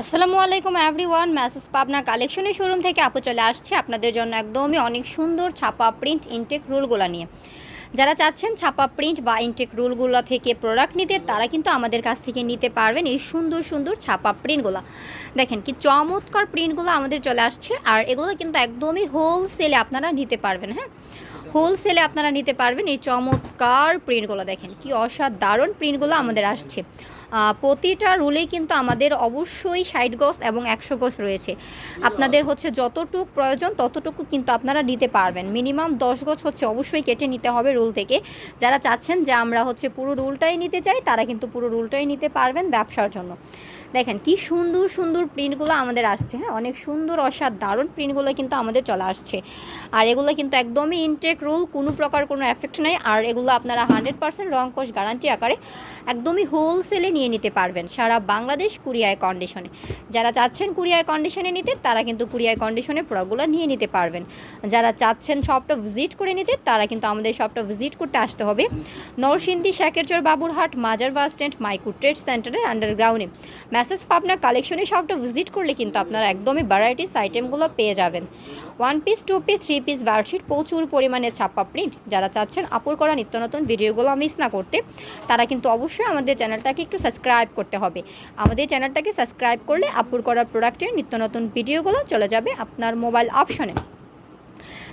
আসসালামু আলাইকুম everyone message Pabna কালেকশনের শোরুম থেকে আপু চলে আসছে আপনাদের জন্য একদমই অনেক সুন্দর ছাপা প্রিন্ট ইনটেক রুলগুলো নিয়ে। যারা চাচ্ছেন ছাপা প্রিন্ট বা ইনটেক রুলগুলো থেকে প্রোডাক্ট নিতে, তারা কিন্তু আমাদের কাছ থেকে নিতে পারবেন এই সুন্দর সুন্দর ছাপা প্রিন্টগুলো দেখেন কি চমৎকার প্রিন্টগুলো আমাদের চলে আসছে, আর এগুলো কিন্তু একদমই হোলসেলে আপনারা নিতে পারবেন হ্যাঁ? হোলসেলে আপনারা নিতে পারবেন এই চমৎকার প্রিন্টগুলো দেখেন। কি অসাধারণ প্রিন্টগুলো আমাদের আসছে। প্রতিটা রুলেই কিন্তু আমাদের অবশ্যই ষাট গজ এবং একশো গজ রয়েছে। আপনাদের হচ্ছে যতটুক প্রয়োজন ততটুকু কিন্তু আপনারা নিতে পারবেন। মিনিমাম দশ গজ হচ্ছে অবশ্যই কেটে নিতে হবে রুল থেকে। যারা চাচ্ছেন যে আমরা হচ্ছে পুরো রুলটাই নিতে চাই তারা কিন্তু পুরো রুলটাই নিতে পারবেন ব্যবসার জন্য। দেখেন, কি সুন্দর সুন্দর প্রিন্টগুলো আমাদের আসছে হ্যাঁ? অনেক সুন্দর, অসাধারণ প্রিন্টগুলো কিন্তু আমাদের চলে আসছে। আর এগুলো কিন্তু একদমই ইনটেক রুল কোনো প্রকার কোনো এফেক্ট নাই। আর এগুলো আপনারা হান্ড্রেড পার্সেন্ট রং কোষ গ্যারান্টি আকারে একদমই হোলসেলে নিয়ে নিতে পারবেন, সারা বাংলাদেশ কুরিয়ায় কন্ডিশনে যারা চাচ্ছেন কুরিয়ায় কন্ডিশনে নিতে, তারা কিন্তু কুরিয়ায় কন্ডিশনে প্রোডাক্টগুলো নিয়ে নিতে পারবেন। যারা চাচ্ছেন শপটা ভিজিট করে নিতে, তারা কিন্তু আমাদের শপটা ভিজিট করতে আসতে হবে নরসিংদী, শেখেরচর, বাবুরহাট, মাজার বাস স্ট্যান্ড মাইকু ট্রেড সেন্টারের আন্ডারগ্রাউন্ডে মেসেজ পাবনা কালেকশনে শপটা ভিজিট করলে কিন্তু আপনারা একদমই ভ্যারাইটিস আইটেমগুলো পেয়ে যাবেন। One piece two piece three piece bedsheet প্রচুর পরিমাণে ছাপা প্রিন্ট যারা চাচ্ছেন আপুর করা নিত্য নতুন ভিডিওগুলো মিস না করতে, তারা কিন্তু অবশ্যই আমাদের চ্যানেলটাকে একটু সাবস্ক্রাইব করতে হবে। আমাদের চ্যানেলটাকে সাবস্ক্রাইব করলে আপুর করা প্রোডাক্টের নিত্য নতুন ভিডিওগুলো চলে যাবে আপনার মোবাইল অপশনে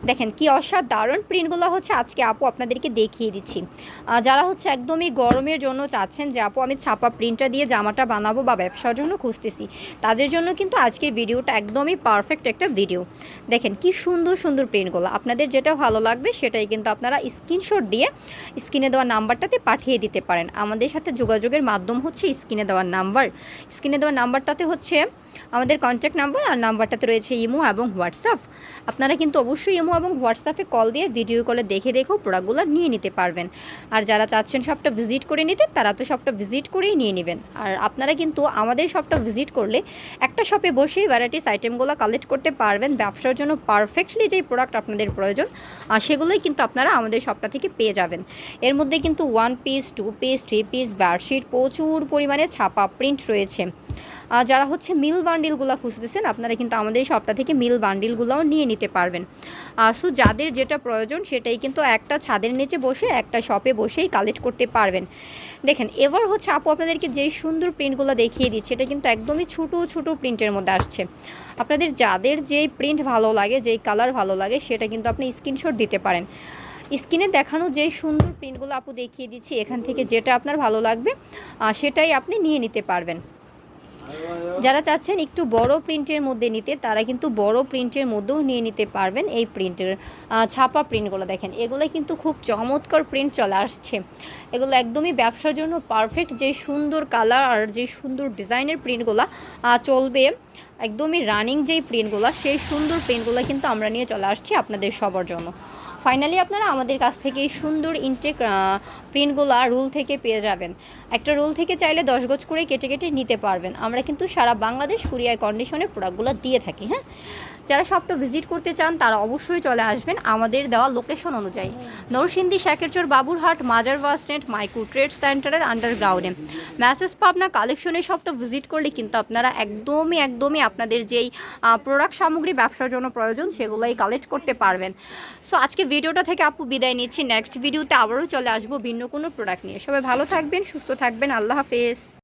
দেখেন, কি অসাধারণ প্রিন্টগুলো হচ্ছে আজকে আপু আপনাদেরকে দেখিয়ে দিচ্ছি। যারা হচ্ছে একদমই গরমের জন্য চাচ্ছেন যে, আপু, আমি ছাপা প্রিন্টটা দিয়ে জামাটা বানাবো বা ব্যবসার জন্য খুঁজতেছি। তাদের জন্য কিন্তু আজকের ভিডিওটা একদমই পারফেক্ট একটা ভিডিও দেখেন, কি সুন্দর সুন্দর প্রিন্টগুলো আপনাদের যেটা ভালো লাগবে, সেটাই কিন্তু আপনারা স্ক্রিনশট দিয়ে স্ক্রিনে দেওয়া নাম্বারটাতে পাঠিয়ে দিতে পারেন। আমাদের সাথে যোগাযোগের মাধ্যম হচ্ছে স্ক্রিনে দেওয়ার নাম্বার। স্ক্রিনে দেওয়ার নাম্বারটাতে হচ্ছে আমাদের কন্ট্যাক্ট নাম্বার আর নাম্বারটাতে রয়েছে ইমো এবং হোয়াটসঅ্যাপ। আপনারা কিন্তু অবশ্যই ইমো এবং হোয়াটসঅ্যাপে কল দিয়ে ভিডিও কলে দেখে দেখেও প্রোডাক্টগুলো নিয়ে নিতে পারবেন। আর যারা চাচ্ছেন সবটা ভিজিট করে নিতে, তারা তো সবটা ভিজিট করেই নিয়ে নেবেন। আর আপনারা কিন্তু আমাদের সবটা ভিজিট করলে একটা শপে বসেই ভ্যারাইটিস আইটেমগুলো কালেক্ট করতে পারবেন। ব্যবসার জন্য পারফেক্টলি যেই প্রোডাক্ট আপনাদের প্রয়োজন আর সেগুলোই কিন্তু আপনারা আমাদের শপটা থেকে পেয়ে যাবেন। এর মধ্যে কিন্তু one piece two piece three piece bedsheet প্রচুর পরিমাণে ছাপা প্রিন্ট রয়েছে। যারা হচ্ছে মিল বান্ডিলগুলো খুঁজতেছেন, আপনারা কিন্তু আমাদের এই শপটা থেকে মিল বান্ডিলগুলোও নিয়ে নিতে পারবেন। সো যাদের যেটা প্রয়োজন সেটাই কিন্তু একটা ছাদের নিচে বসে, একটা শপে বসেই কালেক্ট করতে পারবেন। দেখেন, এবার হচ্ছে আপু আপনাদেরকে যেই সুন্দর প্রিন্টগুলো দেখিয়ে দিচ্ছে এটা কিন্তু একদমই ছোটো ছোটো প্রিন্টের মধ্যে আসছে। আপনাদের যাদের যেই প্রিন্ট ভালো লাগে, যেই কালার ভালো লাগে, সেটা কিন্তু আপনি স্ক্রিনশট দিতে পারেন। স্ক্রিনে দেখানো যেই সুন্দর প্রিন্টগুলো আপু দেখিয়ে দিচ্ছি, এখান থেকে যেটা আপনার ভালো লাগবে সেটাই আপনি নিয়ে নিতে পারবেন। যারা চাচ্ছেন একটু বড় প্রিন্টের মধ্যে নিতে, তারা কিন্তু বড় প্রিন্টের মধ্যেও নিয়ে নিতে পারবেন এই প্রিন্টের ছাপা প্রিন্টগুলো দেখেন। এগুলো কিন্তু খুব চমৎকার প্রিন্ট চলে আসছে। এগুলো একদমই ব্যবসার জন্য পারফেক্ট যে সুন্দর কালার আর যে সুন্দর ডিজাইনের প্রিন্টগুলো চলবে। একদমই রানিং যেই প্রিন্টগুলো সেই সুন্দর প্রিন্টগুলো কিন্তু আমরা নিয়ে চলে আসছি আপনাদের সবার জন্য। ফাইনালি আপনারা আমাদের কাছ থেকে এই সুন্দর ইনটেক প্রিন্টগুলো রুল থেকে পেয়ে যাবেন। একটা রুল থেকে চাইলে দশ গজ করে কেটে কেটে নিতে পারবেন। আমরা কিন্তু সারা বাংলাদেশ কুরিয়ার কন্ডিশনে প্রোডাক্টগুলো দিয়ে থাকি হ্যাঁ? যারা শপটা ভিজিট করতে চান, তারা অবশ্যই চলে আসবেন। আমাদের দেওয়া লোকেশন অনুযায়ী। নরসিংদী শাকেরচর বাবুরহাট, মাজার বাস স্ট্যান্ড মাইকু ট্রেড সেন্টারের আন্ডারগ্রাউন্ডে ম্যাসেজ পাবনা কালেকশনের শপটা ভিজিট করলে কিন্তু আপনারা একদমই একদমই আপনাদের যেই প্রোডাক্ট সামগ্রী ব্যবসার জন্য প্রয়োজন সেগুলোই কালেক্ট করতে পারবেন। সো আজকে ভিডিওটা থেকে আপু বিদায় নিচ্ছি। নেক্সট ভিডিওতে আবারও চলে আসব ভিন্ন কোনো প্রোডাক্ট নিয়ে। সবাই ভালো থাকবেন, সুস্থ থাকবেন। আল্লাহ হাফেজ।